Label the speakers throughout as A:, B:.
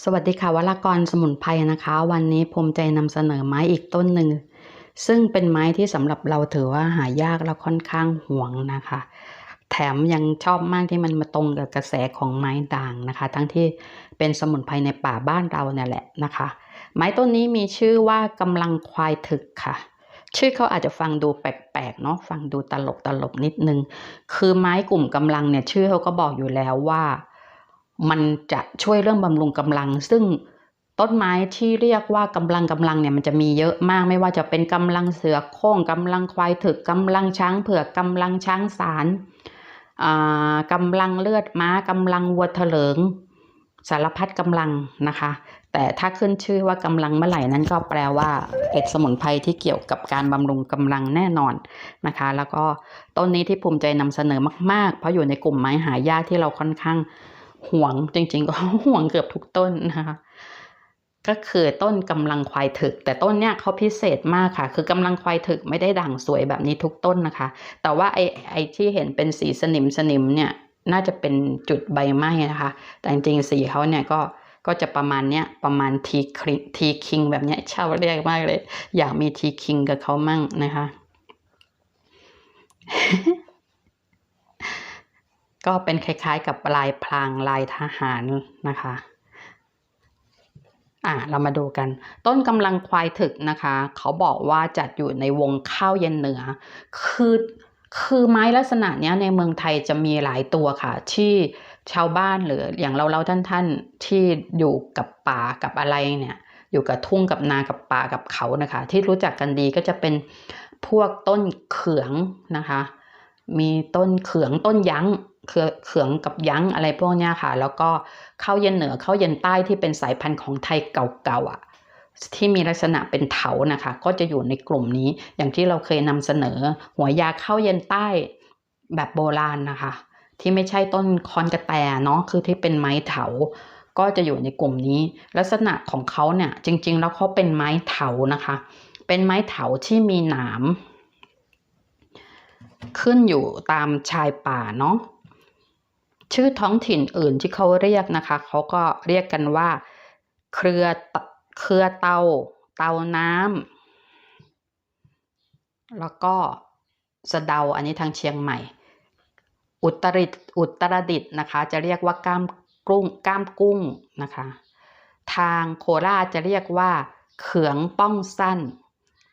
A: สวัสดีค่ะวรากรสมุนไพรนะคะ วันนี้ภูมิใจนำเสนอไม้อีกต้นหนึ่ง ซึ่งเป็นไม้ที่สำหรับเราถือว่าหายากและค่อนข้างห่วงนะคะ แถมยังชอบมากที่มันมาตรงกับกระแสของไม้ด่างนะคะ ทั้งที่เป็นสมุนไพรในป่าบ้านเราเนี่ยแหละนะคะ ไม้ต้นนี้มีชื่อว่ากำลังควายถึกค่ะ ชื่อเขาอาจจะฟังดูแปลกๆเนาะฟังดูตลกตลกๆนิดนึง คือไม้กลุ่มกำลังเนี่ยชื่อเขาก็บอกอยู่แล้วว่า มันจะช่วยเรื่องบำรุงกำลัง ซึ่งต้นไม้ที่เรียกว่ากำลังกำลังเนี่ยมันจะมีเยอะมากไม่ว่าจะเป็นกำลังเสือโคร่งกำลังควายถึกกำลังช้างเผือกกำลังช้างสารอ่ากำลังเลือดม้ากำลังวัวเถลิง สารพัดกำลังนะคะ แต่ถ้าขึ้นชื่อว่ากำลังเมื่อไหร่นั้นก็แปลว่าเป็นสมุนไพรที่เกี่ยวกับการบำรุงกำลังแน่นอนนะคะ แล้วก็ต้นนี้ที่ภูมิใจนำเสนอมาก ๆ เพราะอยู่ในกลุ่มไม้หายากที่เราค่อนข้าง ห่วงจริง ๆ ก็ห่วงเกือบทุกต้นนะคะ ก็คือต้นกำลังควายถึก แต่ต้นเนี้ยเขาพิเศษมากค่ะ คือกำลังควายถึกไม่ได้ด่างสวยแบบนี้ทุกต้นนะคะ แต่ว่าไอ้ไอ้ที่เห็นเป็นสีสนิมสนิมเนี่ยน่าจะเป็นจุดใบไหม้นะคะ แต่จริงๆสีเขาเนี่ยก็ก็จะประมาณเนี้ยประมาณทีคิงทีคิงแบบเนี้ยชอบเรียกมากเลย อยากมีทีคิงกับเขามั่งนะคะ ก็เป็นคล้ายๆกับลายพรางลายทหารนะคะอะเรามาดูกัน ต้นกำลังควายถึกนะคะ เขาบอกว่าจัดอยู่ในวงข้าวเย็นเหนือ คือคือไม้ลักษณะเนี้ยในเมืองไทยจะมีหลายตัวค่ะ ที่ชาวบ้านหรืออย่างเราเราท่านท่านที่อยู่กับป่ากับอะไรเนี่ย อยู่กับทุ่งกับนากับป่ากับเขานะคะ ที่รู้จักกันดีก็จะเป็นพวกต้นเขืองนะคะ มีต้นเขืองต้นยั้ง เขือขืองกับยั้งอะไรพวกนี้ค่ะ แล้วก็ข้าวเย็นเหนือข้าวเย็นใต้ที่เป็นสายพันธุ์ของไทยเก่าๆอะที่มีลักษณะเป็นเถานะคะ ก็จะอยู่ในกลุ่มนี้อย่างที่เราเคยนำเสนอ หัวยาข้าวเย็นใต้แบบโบราณนะคะ ที่ไม่ใช่ต้นคอนกระแตเนาะคือที่เป็นไม้เถา ก็จะอยู่ในกลุ่มนี้ ลักษณะของเขาเนี่ยจริง ๆ แล้วเขาเป็นไม้เถานะคะ เป็นไม้เถาที่มีหนามขึ้นอยู่ตามชายป่าเนาะ ชื่อท้องถิ่นอื่นที่เขาเรียกนะคะ เขาก็เรียกกันว่า เครือเครือเตา เตาน้ำแล้วก็สะเดาอันนี้ทางเชียงใหม่ อุตรดิตอุตรดิตนะคะ จะเรียกว่าก้ามกุ้งก้ามกุ้งนะคะ ทางโคราชจะเรียกว่า เขืองป้องสั้น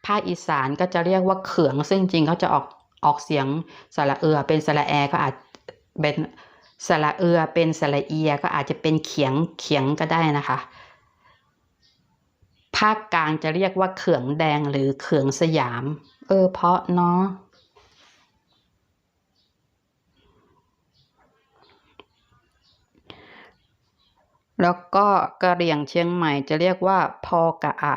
A: ภาคอีสานก็จะเรียกว่าเขืองซึ่งจริงเขาจะออกออกเสียงสระเอือเป็นสระแอก็อาจเป็น สระเอือเป็นสระเอียก็อาจจะเป็นเขียงเขียงก็ได้นะคะ ภาคกลางจะเรียกว่าเขืองแดงหรือเขืองสยาม เออเพราะเนาะแล้วก็กะเหรี่ยงเชียงใหม่จะเรียกว่าพอกะอะ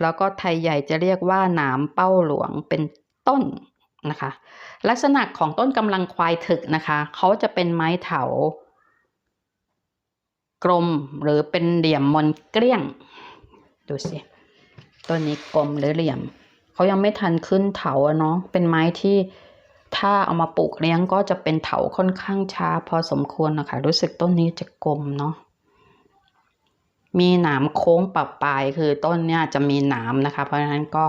A: แล้วก็ไทยใหญ่จะเรียกว่าหนามเป้าหลวงเป็นต้น นะคะ ลักษณะของต้นกำลังควายถึกนะคะเขาจะเป็นไม้เถากลมหรือเป็นเหลี่ยมมนเกลี้ยง ดูสิต้นนี้กลมหรือเหลี่ยมเขายังไม่ทันขึ้นเถาเนาะเป็นไม้ที่ถ้าเอามาปลูกเลี้ยงก็จะเป็นเถาค่อนข้างช้าพอสมควรนะคะรู้สึกต้นนี้จะกลมเนาะมีหนามโค้งปรับปลายคือต้นเนี่ยจะมีหนามนะคะ เพราะฉะนั้นก็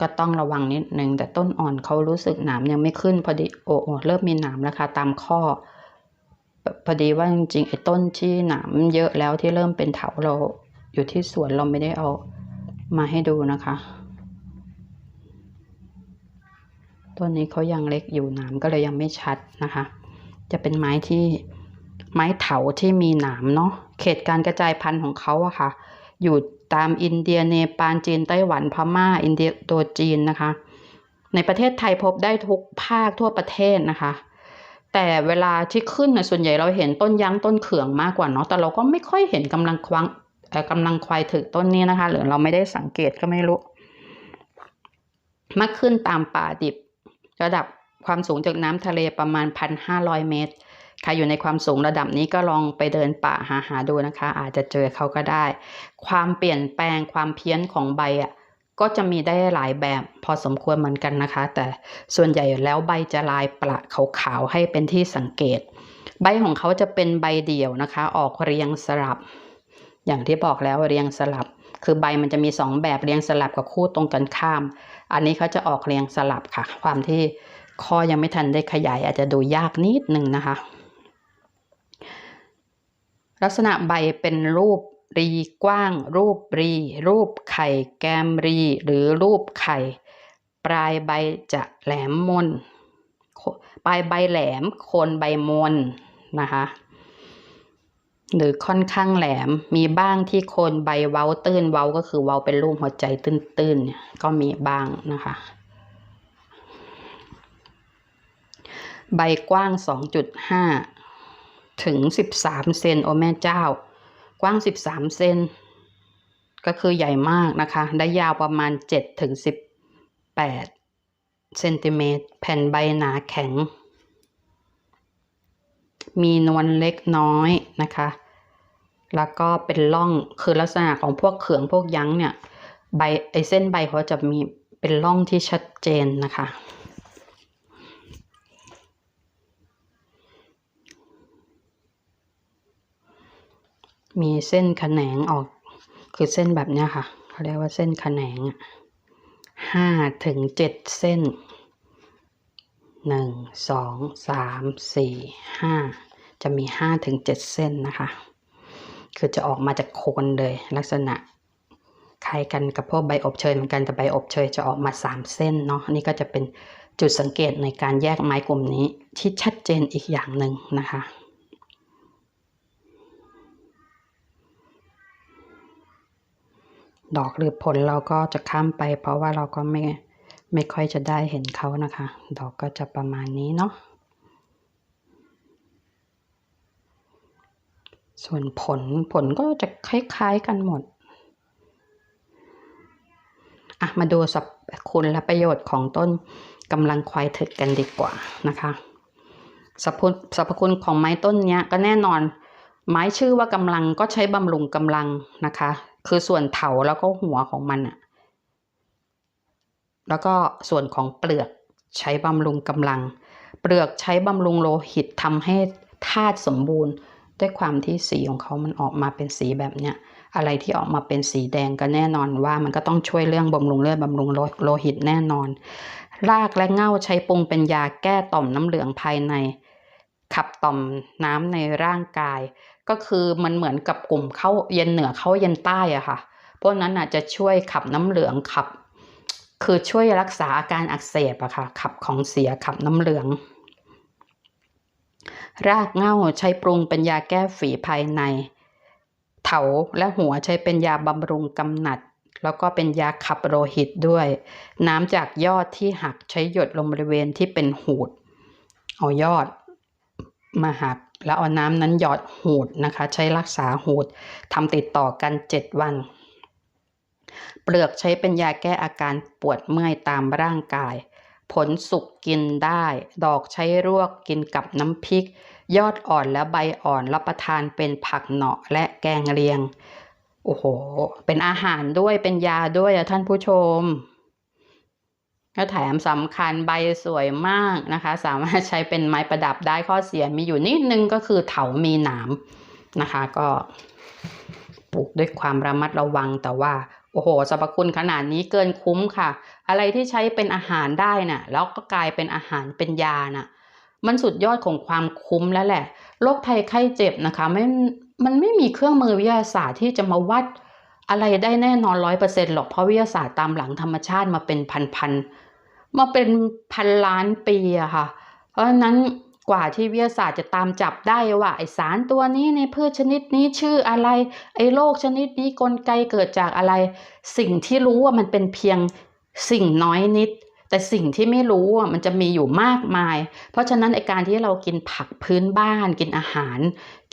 A: ก็ต้องระวังนิดนึงแต่ต้นอ่อนเขารู้สึกหนามยังไม่ขึ้น พอดีโอ้โอ้เริ่มมีหนามแล้วค่ะตามข้อ พอดีว่าจริงๆไอ้ต้นที่หนามเยอะแล้วที่เริ่มเป็นเถาเราอยู่ที่สวนเราไม่ได้เอามาให้ดูนะคะต้นนี้เขายังเล็กอยู่หนามก็เลยยังไม่ชัดนะคะ จะเป็นไม้ที่ไม้เถาที่มีหนามเนาะเขตการกระจายพันธุ์ของเขาอะค่ะ อยู่ ตามอินเดียเนปาลจีนไต้หวันพม่า อินเดียตัวจีนนะคะ ในประเทศไทยพบได้ทุกภาคทั่วประเทศนะคะ แต่เวลาที่ขึ้นนะส่วนใหญ่เราเห็นต้นยั้งต้นเขืองมากกว่าเนาะแต่เราก็ไม่ค่อยเห็นกำลังควังเอ่อกำลังควายถึกต้นนี้นะคะ หรือเราไม่ได้สังเกตก็ไม่รู้มักขึ้นตามป่าดิบ ระดับความสูงจากน้ำทะเลประมาณ 1,500 เมตร รอยู่ในความสูงระดับนี้ก็ลองไปเดินป่าหาหาดูนะคะ อาจจะเจอเขาก็ได้ ความเปลี่ยนแปลงความเพี้ยนของใบอะก็จะมีได้หลายแบบพอสมควรเหมือนกันนะคะ แต่ส่วนใหญ่แล้วใบจะลายประขาวๆให้เป็นที่สังเกต ใบของเขาจะเป็นใบเดี่ยวนะคะ ออกเรียงสลับ อย่างที่บอกแล้วเรียงสลับ คือใบมันจะมีสองแบบเรียงสลับกับคู่ตรงกันข้าม อันนี้เขาจะออกเรียงสลับค่ะ ความที่ข้อยังไม่ทันได้ขยายอาจจะดูยากนิดนึงนะคะ ลักษณะใบเป็นรูปรีกว้าง รูปรี รูปไข่ แกมรี หรือรูปไข่ ปลายใบจะแหลมมนปลายใบแหลมโคนใบมนนะคะหรือค่อนข้างแหลมมีบ้างที่โคนใบเว้าตื้นเว้าก็คือเว้าเป็นรูปหัวใจตื้นๆเนี่ยก็มีบ้างนะคะ ใบกว้าง 2.5 ถึง 13 เซนโอแม่เจ้า กว้าง 13 เซนก็คือใหญ่มากนะคะ ได้ยาวประมาณ 7 ถึง 18 เซนติเมตร แผ่นใบหนาแข็ง มีนวลเล็กน้อยนะคะ แล้วก็เป็นร่องคือลักษณะของพวกเขืองพวกยั้งเนี่ย ใบไอเส้นใบเขาจะมีเป็นร่องที่ชัดเจนนะคะ มีเส้นขแขนงออก คือเส้นแบบนี้ค่ะเขาเรียกว่าเส้นขแขนงห้าถึงเจ็ดเส้นหนึ่งสองสามสี่ห้าจะมีห้าถึงเจ็ดเส้นนะคะ คือจะออกมาจากโคนเลยลักษณะคล้ายกันกับพวกใบอบเชยเหมือนกันแต่ใบอบเชยจะออกมาสามเส้นเนาะนี่ก็จะเป็นจุดสังเกตในการแยกไม้กลุ่มนี้ที่ชัดเจนอีกอย่างหนึ่งนะคะ ดอกหรือผลเราก็จะข้ามไป เพราะว่าเราก็ไม่ไม่ค่อยจะได้เห็นเขานะคะ ดอกก็จะประมาณนี้เนาะส่วนผลผลก็จะคล้าย ๆกันหมดอะมาดูสรรพคุณและประโยชน์ของต้นกำลังควายถึกกันดีกว่านะคะสรรพคุณสรรพคุณของไม้ต้นเนี้ยก็แน่นอน ไม้ชื่อว่ากำลังก็ใช้บำรุงกำลังนะคะ คือส่วนเถาแล้วก็หัวของมันอะแล้วก็ส่วนของเปลือกใช้บำรุงกำลัง เปลือกใช้บำรุงโลหิตทำให้ธาตุสมบูรณ์ ด้วยความที่สีของเขามันออกมาเป็นสีแบบเนี้ยอะไรที่ออกมาเป็นสีแดงก็แน่นอนว่ามันก็ต้องช่วยเรื่องบำรุงเลือดบำรุงโลหิตแน่นอน รากและเง่าใช้ปรุงเป็นยาแก้ต่อมน้ำเหลืองภายใน ขับต่อมน้ำในร่างกาย ก็คือมันเหมือนกับกลุ่มเข้าเย็นเหนือเข้าเย็นใต้อะค่ะ พวกนั้นอาจจะช่วยขับน้ำเหลืองขับ คือช่วยรักษาอาการอักเสบอะค่ะ ขับของเสียขับน้ำเหลือง รากเง่าใช้ปรุงเป็นยาแก้ฝีภายใน เถาและหัวใช้เป็นยาบำรุงกำหนัด แล้วก็เป็นยาขับโลหิตด้วย น้ำจากยอดที่หักใช้หยดลงบริเวณที่เป็นหูด เอายอดมาหัก แล้วเอาน้ำนั้นหยอดหูดนะคะ ใช้รักษาหูดทำติดต่อกัน 7 วัน เปลือกใช้เป็นยาแก้อาการปวดเมื่อยตามร่างกาย ผลสุกกินได้ ดอกใช้รวกกินกับน้ำพริก ยอดอ่อนและใบอ่อนรับประทานเป็นผักเหนาะและแกงเลียง โอ้โห เป็นอาหารด้วยเป็นยาด้วยอะท่านผู้ชม ก็แถมสำคัญใบสวยมากนะคะ สามารถใช้เป็นไม้ประดับได้ข้อเสียมีอยู่นิดนึงก็คือเถามีหนามนะคะ ก็ปลูกด้วยความระมัดระวังแต่ว่าโอ้โหสรรพคุณขนาดนี้เกินคุ้มค่ะ อะไรที่ใช้เป็นอาหารได้นะ่ะ แล้วก็กลายเป็นอาหารเป็นยาน่ะ มันสุดยอดของความคุ้มแล้วแหละโรคภัยไข้เจ็บนะคะไม่มันไม่มีเครื่องมือวิทยาศาสตร์ที่จะมาวัดอะไรได้แน่นอนร้อยเปอร์เซ็นต์หรอกเพราะวิทยาศาสตร์ตามหลังธรรมชาติมาเป็นพันๆ มาเป็นพันล้านปีอะค่ะ เพราะฉะนั้นกว่าที่วิทยาศาสตร์จะตามจับได้ว่าไอสารตัวนี้ในพืชชนิดนี้ชื่ออะไร ไอโรคชนิดนี้กลไกเกิดจากอะไร สิ่งที่รู้ว่ามันเป็นเพียงสิ่งน้อยนิด แต่สิ่งที่ไม่รู้อะมันจะมีอยู่มากมาย เพราะฉะนั้นไอการที่เรากินผักพื้นบ้าน กินอาหาร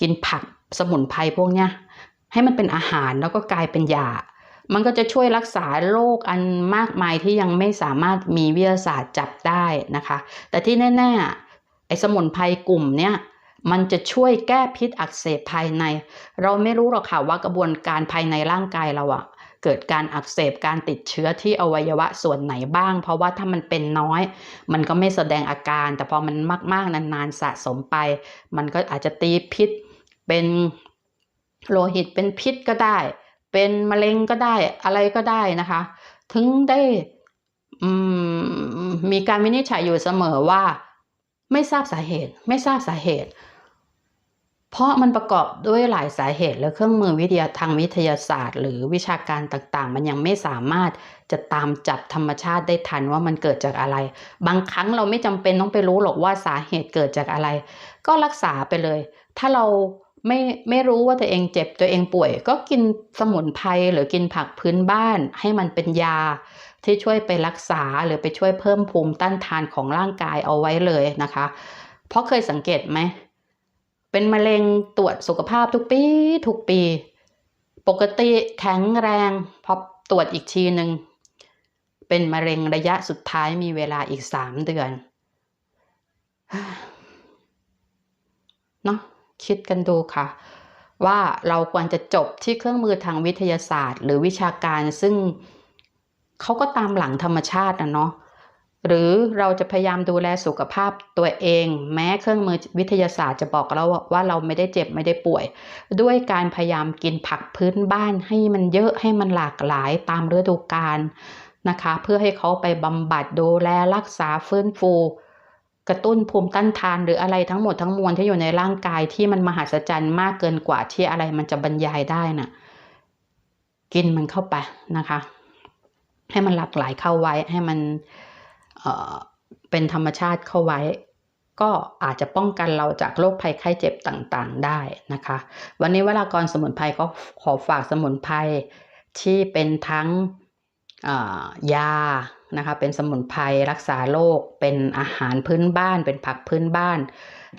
A: กินผักสมุนไพรพวกเนี้ยให้มันเป็นอาหารแล้วก็กลายเป็นยา มันก็จะช่วยรักษาโรคอันมากมายที่ยังไม่สามารถมีวิทยาศาสตร์จับได้นะคะ แต่ที่แน่ๆไอ้สมุนไพรกลุ่มเนี้ยมันจะช่วยแก้พิษอักเสบภายใน เราไม่รู้หรอกค่ะว่ากระบวนการภายในร่างกายเราอะเกิดการอักเสบการติดเชื้อที่อวัยวะส่วนไหนบ้าง เพราะว่าถ้ามันเป็นน้อย มันก็ไม่แสดงอาการ แต่พอมันมากๆนานๆสะสมไป มันก็อาจจะตีพิษเป็นโลหิตเป็นพิษก็ได้ เป็นมะเร็งก็ได้อะไรก็ได้นะคะ ถึงได้มมีการวินิจฉัยอยู่เสมอว่า ไม่ทราบสาเหตุ ไม่ทราบสาเหตุ เพราะมันประกอบด้วยหลายสาเหตุ และเครื่องมือวิทยาทางวิทยาศาสตร์ หรือวิชาการต่างๆ มันยังไม่สามารถจะตามจับธรรมชาติได้ทันว่ามันเกิดจากอะไร บางครั้งเราไม่จำเป็นต้องไปรู้หรอกว่าสาเหตุเกิดจากอะไร ก็รักษาไปเลย ถ้าเรา ไม่ไม่รู้ว่าตัวเองเจ็บตัวเองป่วย ก็กินสมุนไพรหรือกินผักพื้นบ้าน ให้มันเป็นยา ที่ช่วยไปรักษาหรือไปช่วยเพิ่มภูมิต้านทานของร่างกายเอาไว้เลยนะคะ เพราะเคยสังเกตไหมเป็นมะเร็งตรวจสุขภาพทุกปีทุกปี ปกติแข็งแรงพอตรวจอีกทีหนึ่งเป็นมะเร็งระยะสุดท้ายมีเวลาอีกสามเดือนเนาะ คิดกันดูค่ะ ว่าเราควรจะจบที่เครื่องมือทางวิทยาศาสตร์ หรือวิชาการซึ่งเขาก็ตามหลังธรรมชาตินะเนาะหรือเราจะพยายามดูแลสุขภาพตัวเอง แม้เครื่องมือวิทยาศาสตร์จะบอกเราว่าเราไม่ได้เจ็บไม่ได้ป่วย ด้วยการพยายามกินผักพื้นบ้านให้มันเยอะให้มันหลากหลายตามฤดูกาลนะคะ เพื่อให้เขาไปบำบัดดูแลรักษาฟื้นฟู กระตุ้นภูมิต้านทานหรืออะไรทั้งหมดทั้งมวลที่อยู่ในร่างกายที่มันมหัศจรรย์มากเกินกว่าที่อะไรมันจะบรรยายได้น่ะ กินมันเข้าไปนะคะ ให้มันหลากหลายเข้าไว้ให้มันเอ่อเป็นธรรมชาติเข้าไว้ ก็อาจจะป้องกันเราจากโรคภัยไข้เจ็บต่างๆได้นะคะ วันนี้เวลากรสมุนไพรก็ขอฝากสมุนไพรที่เป็นทั้ง ยานะคะเป็นสมุนไพรรักษาโรคเป็นอาหารพื้นบ้าน เป็นผักพื้นบ้าน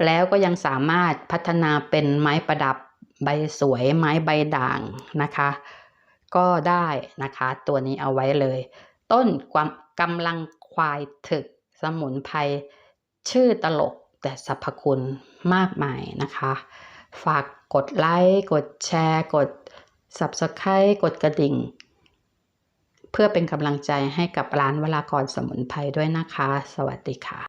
A: แล้วก็ยังสามารถพัฒนาเป็นไม้ประดับใบสวยไม้ใบด่างนะคะ ก็ได้นะคะตัวนี้เอาไว้เลย ต้นความกำลังควายถึกสมุนไพรชื่อตลกแต่สรรพคุณมากมายนะคะ ฝากกดไลค์ กดแชร์ กด Subscribe กดกระดิ่ง เพื่อเป็นกำลังใจให้กับร้านวลากรสมุนไพรด้วยนะคะ สวัสดีค่ะ